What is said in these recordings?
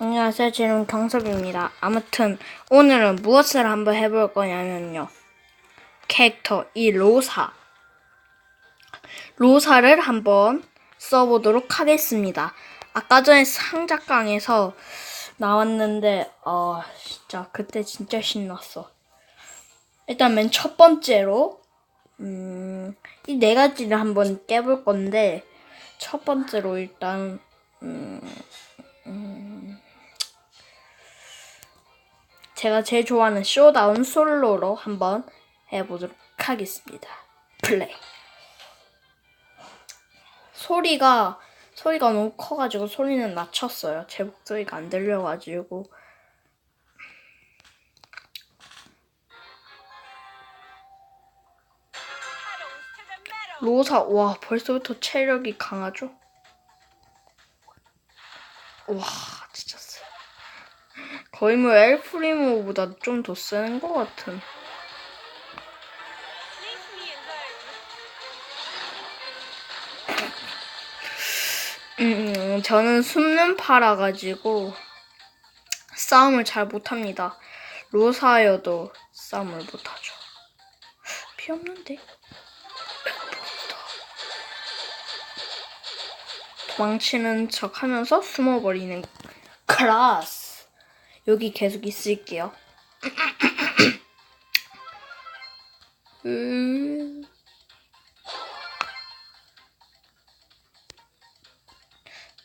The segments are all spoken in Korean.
안녕하세요. 저는 경섭입니다. 아무튼 오늘은 무엇을 한번 해볼 거냐면요. 캐릭터 이 로사. 로사를 한번 써보도록 하겠습니다. 아까 전에 상작강에서 나왔는데 어 진짜 그때 진짜 신났어. 일단 맨 첫 번째로 음, 이 네 가지를 한번 깨볼 건데 첫 번째로 일단 제가 제일 좋아하는 쇼다운 솔로로 한번 해보도록 하겠습니다. 플레이. 소리가 소리가 너무 커가지고 소리는 낮췄어요. 제 목소리가 안 들려가지고. 로사 와 벌써부터 체력이 강하죠? 와. 거의 뭐 엘프리모보다 좀 더 쓰는 것 같은. 음, 저는 숨는 파라 가지고 싸움을 잘 못합니다. 로사여도 싸움을 못하죠. 피 없는데? 도망치는 척 하면서 숨어버리는 클라스. 여기 계속 있을게요. 음.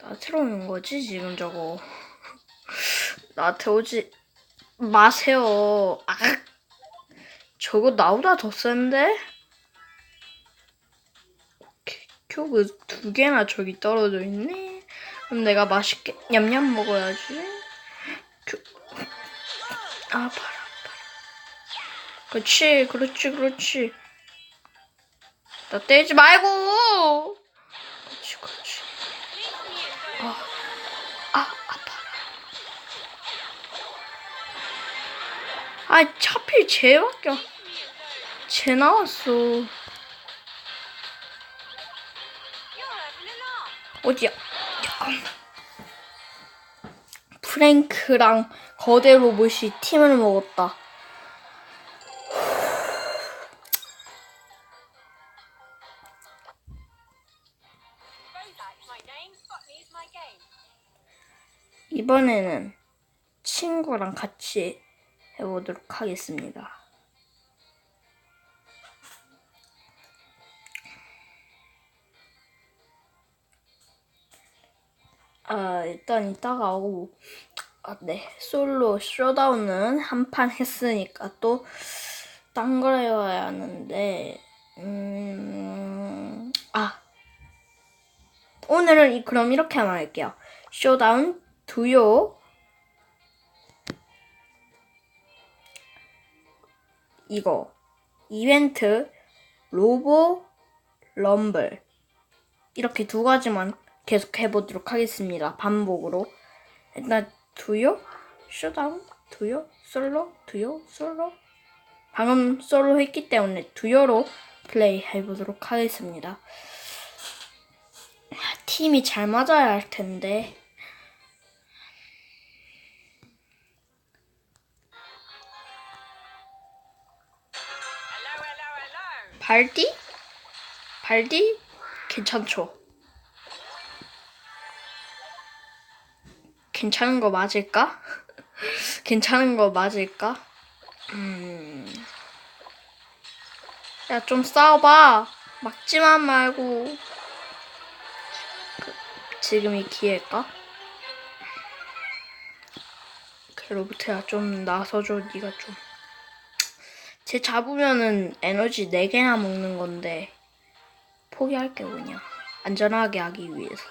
나한테 오는 거지 지금 저거. 나한테 오지 마세요. 아, 저거 나보다 더 센데? 큐브 두 개나 저기 떨어져 있네. 그럼 내가 맛있게 냠냠 먹어야지. 큐. 아, 봐라, 봐라. 그렇지, 그렇지, 그렇지. 나 떼지 말고! 그렇지, 그렇지. 아, 아, 아파. 아, 차필 쟤밖에, 쟤 나왔어. 어디야? 프랭크랑 거대 로봇이 팀을 먹었다. 이번에는 친구랑 같이 해보도록 하겠습니다. 아, 일단 이따가 오고, 아, 네. 솔로 쇼다운은 한 판 했으니까 또, 딴 걸 해와야 하는데, 음, 아. 오늘은 이- 그럼 이렇게만 할게요. 쇼다운 두요. 이거. 이벤트, 로보, 럼블. 이렇게 두 가지만 계속 해보도록 하겠습니다. 반복으로. 일단 두요, 쇼다운, 두요, 솔로, 두요, 솔로. 방금 솔로 했기 때문에 두요로 플레이 해보도록 하겠습니다. 팀이 잘 맞아야 할 텐데. 발디? 발디? 괜찮죠? 괜찮은 거 맞을까? 괜찮은 거 맞을까? 음. 야, 좀 싸워봐. 막지만 말고. 그, 지금이 기회일까? 그 로봇야 좀 나서줘, 네가 좀. 쟤 잡으면은 에너지 4개나 먹는 건데 포기할게 그냥 안전하게 하기 위해서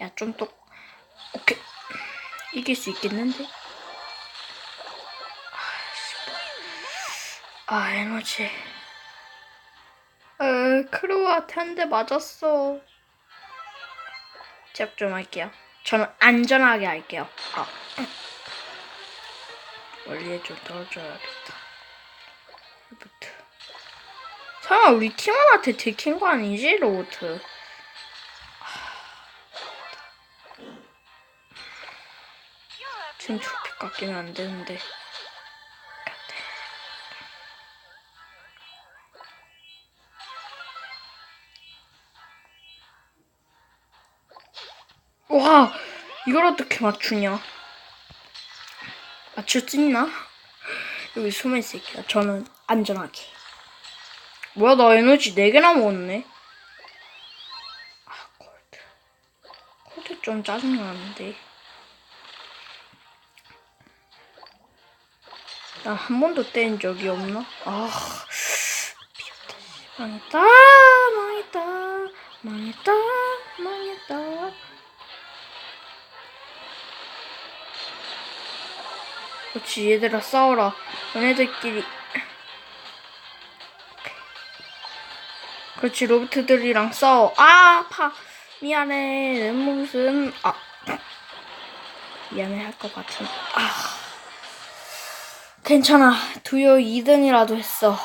야좀또 오케이 이길 수 있겠는데 아 에너지 아 크로아한테 한 대 맞았어 제압 좀 할게요 저는 안전하게 할게요 아 멀리에 좀 떨어져야겠다. 로봇. 설마 우리 팀원한테 들킨 거 아니지, 로봇? 지금 저렇게 깎이면 안 되는데. 와, 이걸 어떻게 맞추냐? 맞출 수 있나? 여기 숨어 있을게요. 저는 안전하게. 뭐야, 나 에너지 4개나 먹었네. 아, 골드. 골드 좀 짜증나는데. 나 한 번도 뗀 적이 없나? 아, 미쳤다. 망했다, 망했다, 망했다, 망했다. 그렇지, 얘들아 싸워라. 너네들끼리. 그렇지, 로봇들이랑 싸워. 아, 아파. 미안해. 무슨, 아. 미안해 할 것 같은. 아. 괜찮아. 두요 2등이라도 했어.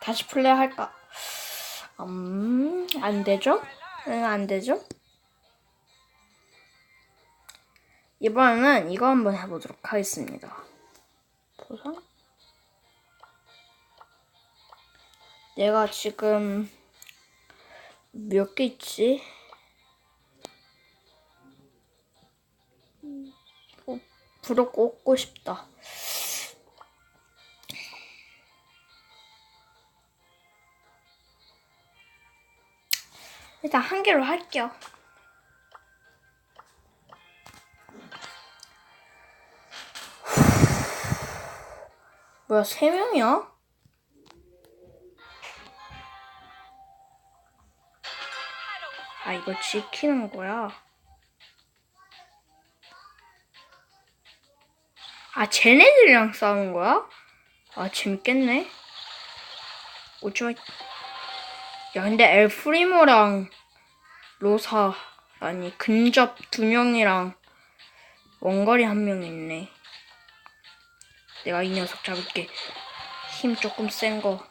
다시 플레이 할까? 음, 안 되죠? 응, 안 되죠? 이번에는 이거 한번 해보도록 하겠습니다. 보상? 내가 지금 몇 개 있지? 어, 불을 꽂고 싶다. 일단 한 개로 할게요. 뭐야, 세 명이야? 아, 이거 지키는 거야. 아, 쟤네들이랑 싸우는 거야? 아, 재밌겠네. 오지마. 야, 근데 엘프리모랑 로사, 아니, 근접 두 명이랑 원거리 한 명 있네. 내가 이 녀석 잡을게. 힘 조금 센 거.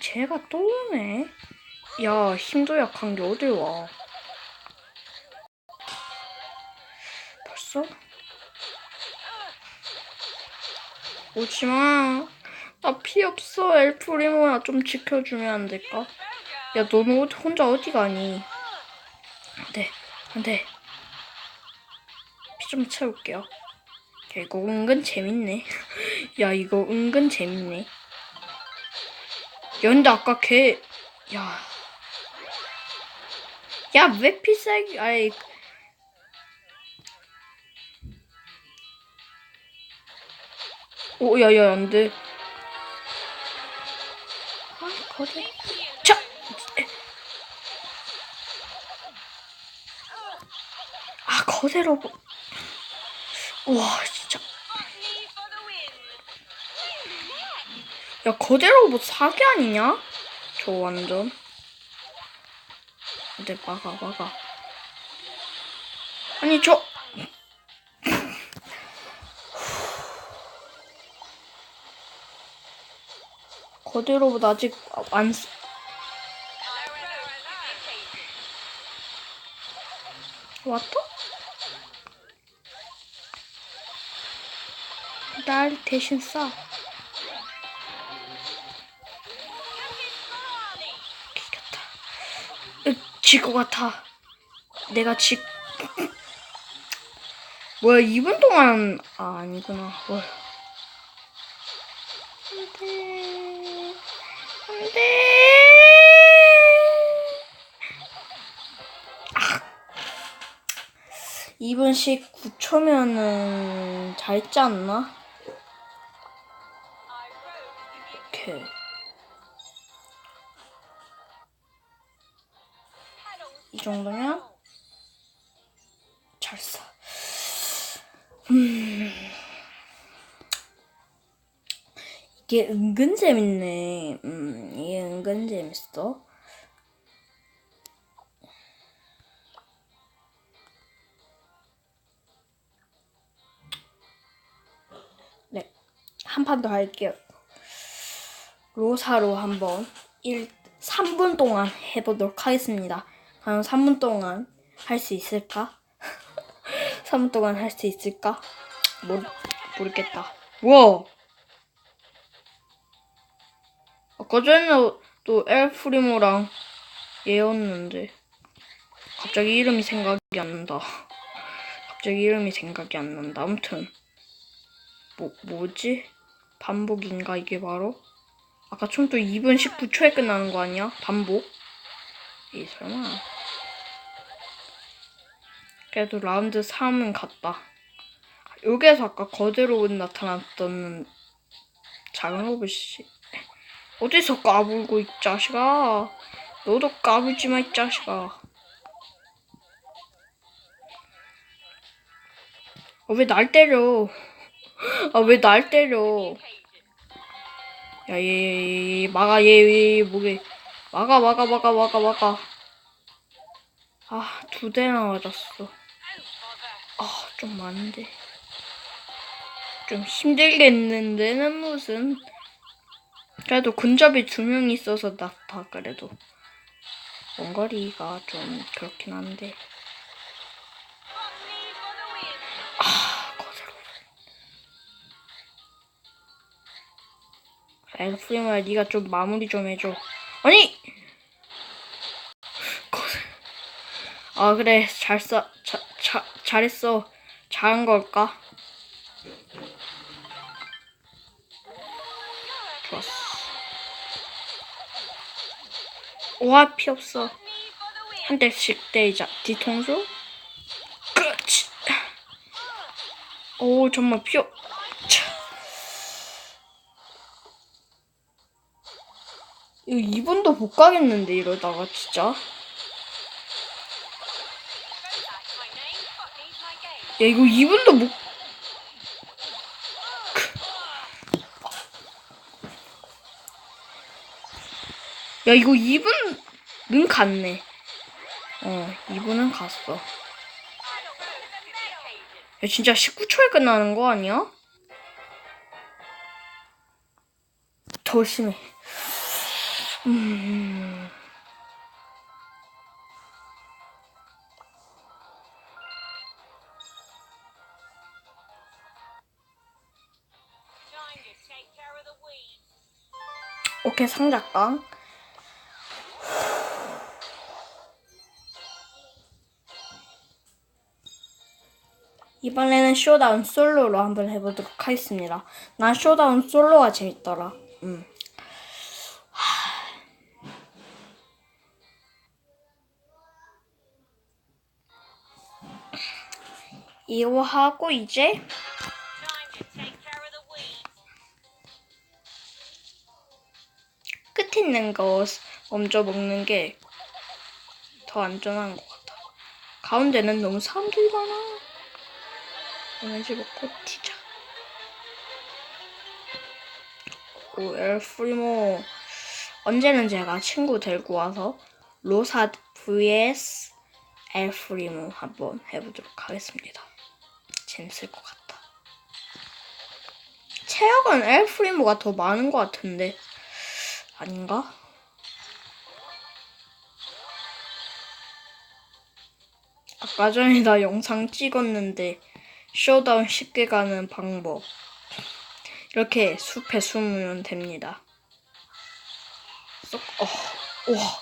쟤가 또 오네. 야, 힘도 약한 게 어딜 와. 벌써? 오지 마. 나 피 없어. 엘프리모야, 좀 지켜주면 안 될까? 야, 너는 어- 혼자 어디 가니? 안 돼, 안 돼. 피 좀 채울게요. 야, 이거 은근 재밌네. 야, 이거 은근 재밌네. 야, 근데 아까 걔, 야. 야, 왜 피싸기, 아이. 오, 야, 야, 안 돼. 아, 거리. 자! 아, 거대 로봇. 우와, 진 야, 거대 로봇 사기 아니냐? 저 완전. 근데 막아, 막아. 아니, 저. 거대 로봇 아직 안, 쓰- 왔다? 날 대신 싸. 질 것 같아. 내가 지. 뭐야, 2분 동안. 아, 아니구나. 뭐야. 안 돼. 안 돼. 아. 2분씩 9초면은 잘했지 않나? 오케이. 정도면 잘 써. 음. 이게 은근 재밌네. 음, 이게 은근 재밌어. 네. 한 판 더 할게요. 로사로 한번 1, 3분 동안 해보도록 하겠습니다. 과연 3분 동안 할 수 있을까? 3분 동안 할 수 있을까? 모르, 모르겠다. 우와! 아까 전에 또 엘프리모랑 얘였는데 갑자기 이름이 생각이 안 난다. 갑자기 이름이 생각이 안 난다. 아무튼 뭐 뭐지? 반복인가 이게 바로? 아까 총또 2분 19초에 끝나는 거 아니야? 반복? 이 설마. 그래도 라운드 3은 갔다. 여기에서 아까 거대 로봇 나타났던 작은 로봇이 어디서 까불고 이 자식아. 너도 까불지 마 이 자식아. 아, 왜 날 때려? 아, 왜 날 때려? 야, 얘, 얘, 얘, 막아, 얘, 얘, 얘, 뭐게. 막아, 막아, 막아, 막아, 막아. 아, 두 대나 맞았어. 아, 좀 많은데. 좀 힘들겠는데는 무슨. 그래도 근접이 두 명 있어서 낫다, 그래도. 원거리가 좀 그렇긴 한데. 아, 거대로. 엘프리마 네가 좀 마무리 좀 해줘. 아니! 거대. 아 그래 잘 써. 자, 자, 잘했어. 잘한 걸까? 좋았어. 와, 피 없어. 한 대씩 때리자. 뒤통수? 그렇지. 오, 정말 피 없. 2분도 못 가겠는데, 이러다가, 진짜. 야, 이거 2분도 못. 야, 이거 2분은 갔네. 어, 2분은 갔어. 야, 진짜 19초에 끝나는 거 아니야? 더 심해. 음. 오케이, 상작강. 이번에는 쇼다운 솔로로 한번 해보도록 하겠습니다. 난 쇼다운 솔로가 재밌더라. 음. 이거 하고 이제 있는 거 먼저 먹는 게 더 안전한 것 같아. 가운데는 너무 사람들이 많아. 에너지 먹고 튀자. 오, 엘프리모. 언제는 제가 친구 데리고 와서 로사 vs 엘프리모 한번 해보도록 하겠습니다. 재밌을 것 같다. 체력은 엘프리모가 더 많은 것 같은데 아닌가? 아까 전에 나 영상 찍었는데 쇼다운 쉽게 가는 방법 이렇게 숲에 숨으면 됩니다. 쏙, 어, 와,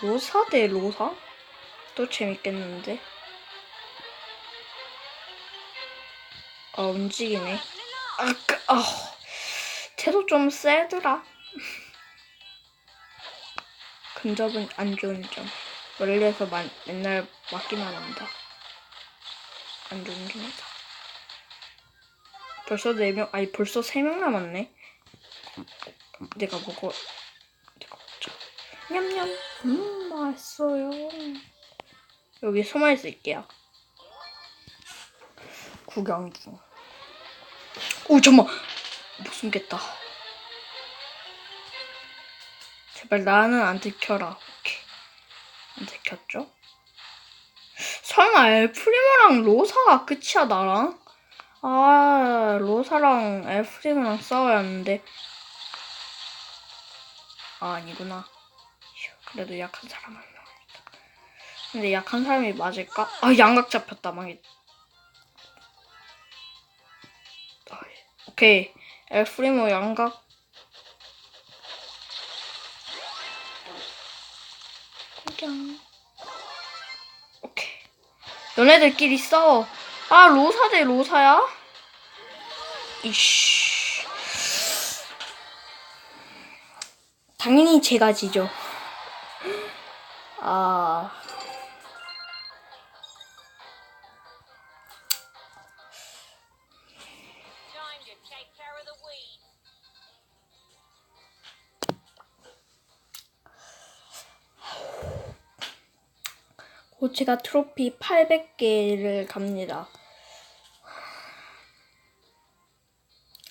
로사 대 로사? 또 재밌겠는데? 아 움직이네. 아까, 아, 태도 좀 세더라. 근접은 안 좋은 점. 멀리에서 만, 맨날 맞기만 한다. 안 좋은 점이다. 벌써 네 명, 아니 벌써 세명 남았네. 내가 먹어. 내가 먹자. 냠냠. 음 맛있어요. 여기 숨어 있을게요. 구경 중. 오 잠만. 못 숨겠다. 제발 나는 안 들켜라. 오케이. 안 들켰죠? 설마 엘프리모랑 로사가 끝이야 나랑? 아, 로사랑 에프림이랑 싸워야 하는데. 아, 아니구나. 휴, 그래도 약한 사람 한 명. 있다. 근데 약한 사람이 맞을까? 아, 양각 잡혔다, 망했. 아, 오케이. 에프리모 양각. 구경. 오케이. 너네들끼리 싸워. 아, 로사 대 로사야? 이씨. 당연히 제가 지죠. 아. 곧 제가 트로피 800개를 갑니다.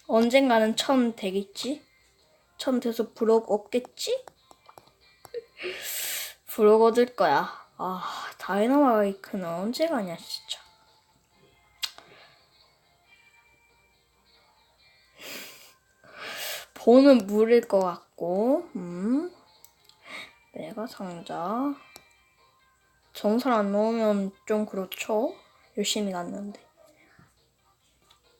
언젠가는 천 되겠지? 천 돼서 부록 없겠지? 부록 얻을 거야. 아, 다이너마이크는 언제 가냐, 진짜. 보는 물일 것 같고, 음. 메가 상자. 정설 안 넣으면 좀 그렇죠. 열심히 갔는데.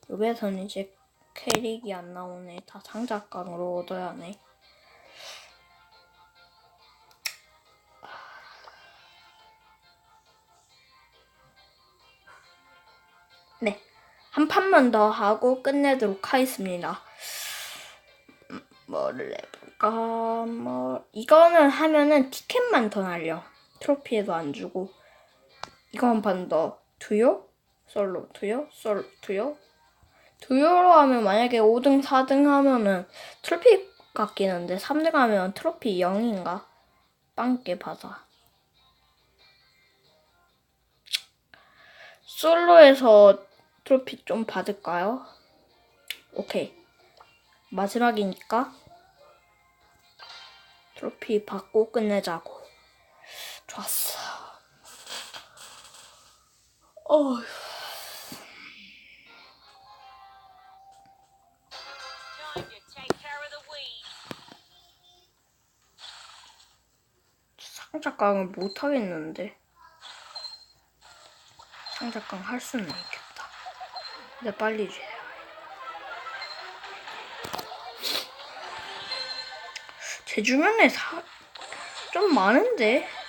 여기에서는 이제 캐릭이 안 나오네. 다 상자깡으로 얻어야 하네. 네. 한 판만 더 하고 끝내도록 하겠습니다. 음, 뭐를 해볼까? 뭐, 이거는 하면은 티켓만 더 날려. 트로피에도 안 주고. 이거 한 판 더. 두요? 솔로. 두요? 솔, 두요? 두요로 하면 만약에 5등, 4등 하면은 트로피 깎이는데 3등 하면 트로피 0인가? 빵개 받아. 솔로에서 트로피 좀 받을까요? 오케이. 마지막이니까 트로피 받고 끝내자고. 좋았어. 어휴. Time to take care of the weeds. 상자깡을 못 하겠는데. 상자깡 할 수는 있겠다. 근데 빨리 줘. 제 주변에 사, 좀 많은데.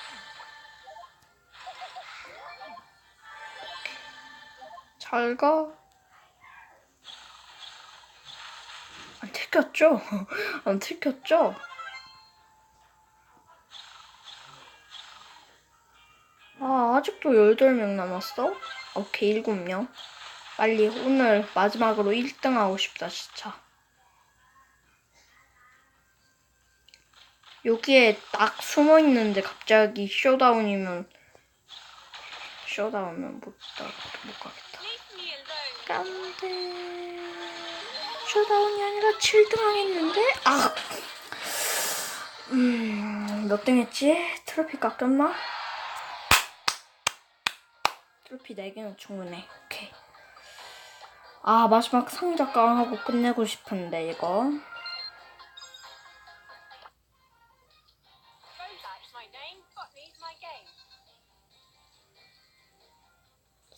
잘 가. 안 들켰죠? 안 들켰죠? 아, 아직도 18명 남았어? 오케이, 7명. 빨리 오늘 마지막으로 1등 하고 싶다, 진짜. 여기에 딱 숨어 있는데 갑자기 쇼다운이면 쇼다운은 못, 가, 못 가겠다. 깜대 쇼다운이 아니라 7등 하겠는데? 아! 음, 몇 등 했지? 트로피 깎였나? 트로피 4개는 충분해. 오케이. 아, 마지막 상자 깡 하고 끝내고 싶은데, 이거.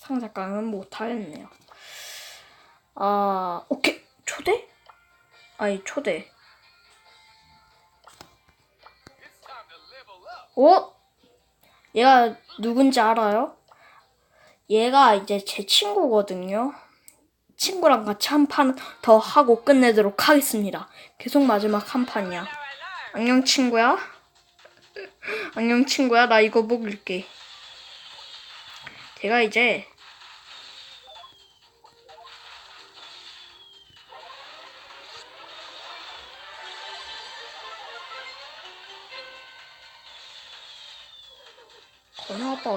상자깡은 못하겠네요. 아, 오케이. 초대? 아니, 초대. 어? 얘가 누군지 알아요? 얘가 이제 제 친구거든요. 친구랑 같이 한 판 더 하고 끝내도록 하겠습니다. 계속 마지막 한 판이야. 안녕, 친구야. 안녕, 친구야. 나 이거 먹을게. 제가 이제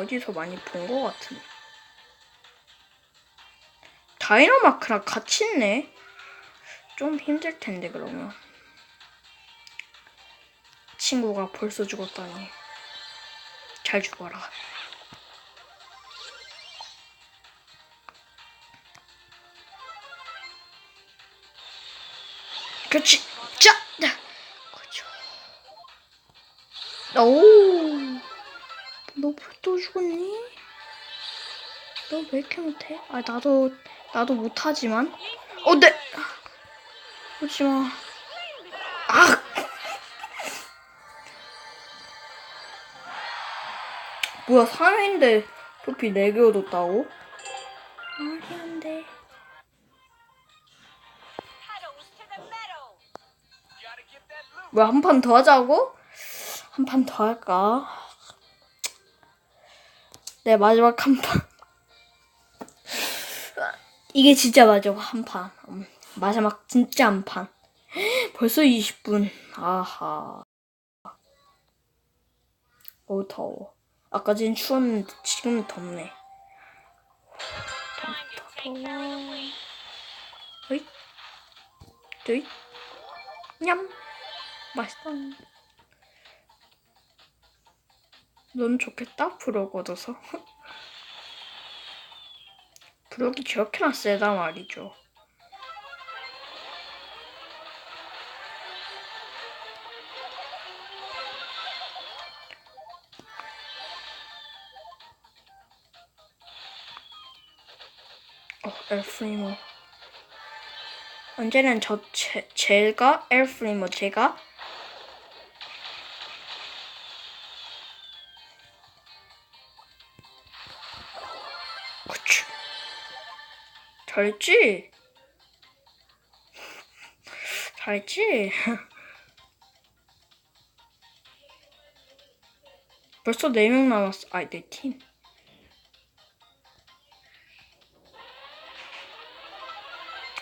어디서 많이 본 것 같은데. 다이너마크랑 같이 있네. 좀 힘들 텐데 그러면. 친구가 벌써 죽었다니. 잘 죽어라. 그렇지. 자, 그렇죠. 오. 너또 죽었니? 너 왜 이렇게 못해? 아 나도 나도 못하지만. 어, 네. 오지 마. 아. 뭐야 3회인데 토피 4개 얻었다고? 말이 안 돼. Paddles to the metal. 뭐야 한판 더 하자고? 한 판 더 할까? 네 마지막 한 판. 이게 진짜 마지막 한 판. 음, 마지막 진짜 한 판. 벌써 20분. 아하. 어우 더워. 아까 전 추웠는데 지금은 덥네. Weed. 어이? 어이? 냠. 맛있다. 넌 좋겠다? 부럭 얻어서. 부럭이 저렇게나 세다 말이죠. 어, 엘프리모. 언제는 저 제, 제가 엘프리모 제가 잘했지? 잘했지? 벌써 4명 남았어. 아니 내팀.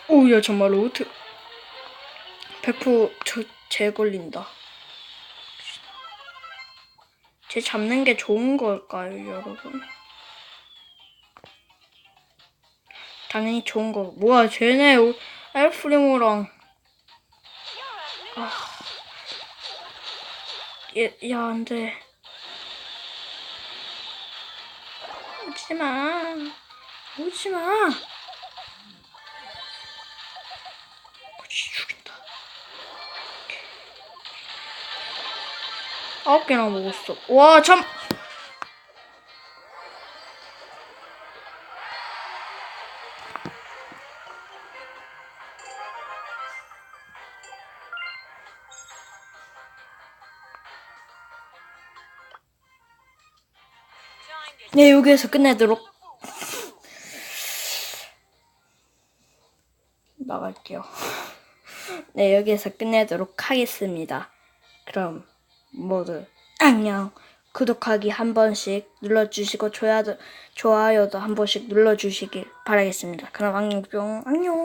오 야 정말 로트 100%쟤 걸린다. 쟤 잡는 게 좋은 걸까요, 여러분? 당연히 좋은 거. 뭐야, 쟤네 오- 알프리모랑 아. 얘, 야, 안 돼. 오지 마. 오지 마. 아홉 개나 먹었어. 와, 참. 네, 여기에서 끝내도록 나갈게요. 네, 여기에서 끝내도록 하겠습니다. 그럼 모두 안녕. 구독하기 한 번씩 눌러주시고 좋아요, 좋아요도 한 번씩 눌러주시길 바라겠습니다. 그럼 안녕 뿅 안녕.